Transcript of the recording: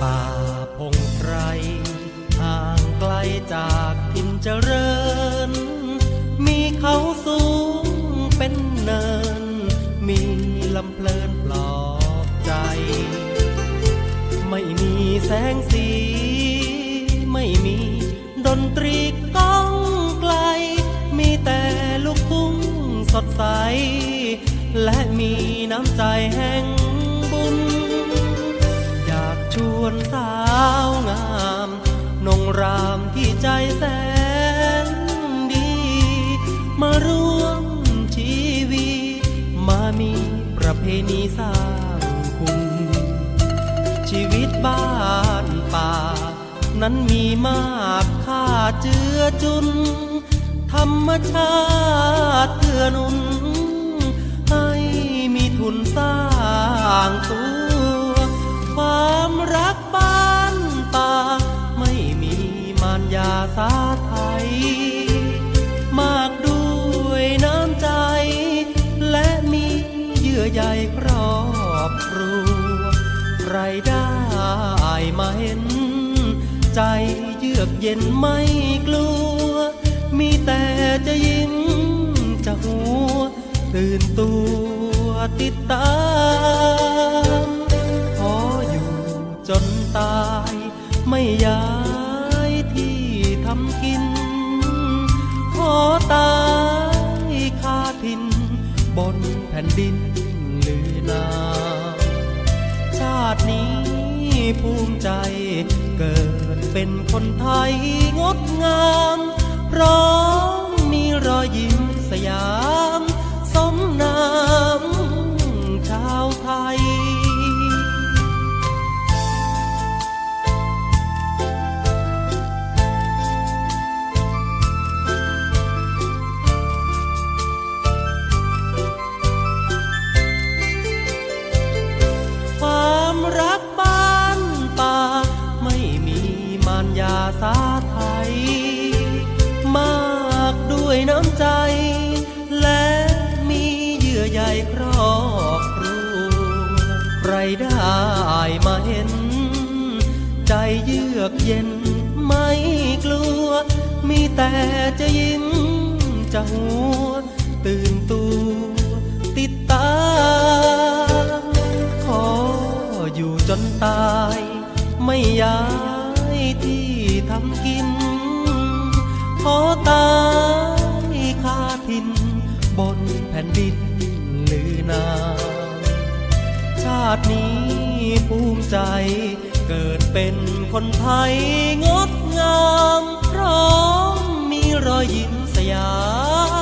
ป่าพงไพรห่างไกลจากทินเจริญ มีเขาสูงเป็นเนิน มีลำเพลินปลอบใจ ไม่มีแสงสี ไม่มีดนตรีก้องไกล มีแต่ลูกทุ่งสดใส และมีน้ำใจแห่ง ใจแสนดี มาร่วมชีวีมามีประเพณีสร้างคุณ ชีวิตบ้านป่า นั้นมีมากค่าเจือจุน ธรรมชาติเพื่อนุน ให้มีทุนสร้างตัว อใยครอบครัวใครได้มาเห็น ใจเยือกเย็นไม่กลัว มีแต่จะยิ้มจะหัว ตื่นตัวติดตามขออยู่จนตาย ไม่ย้ายที่ทำกิน ขอตายคาทินบนแผ่นดิน นา ชาตินี้ภูมิใจ เกิดเป็นคนไทยงดงามพร้อม ด้วยน้ำใจ และมีเยื่อใยครอบครัวใครได้มาเห็น ใจเยือกเย็นไม่กลัว มีแต่จะยิ้มจะหัว ตื่นตัว ติดตา ขออยู่จนตาย ไม่ย้ายที่ทำกิน ขอตาย ทิน บนแผ่นดินลือนามชาตินี้ภูมิใจ เกิดเป็นคนไทยงดงาม พร้อมมีรอยยิ้มสยาม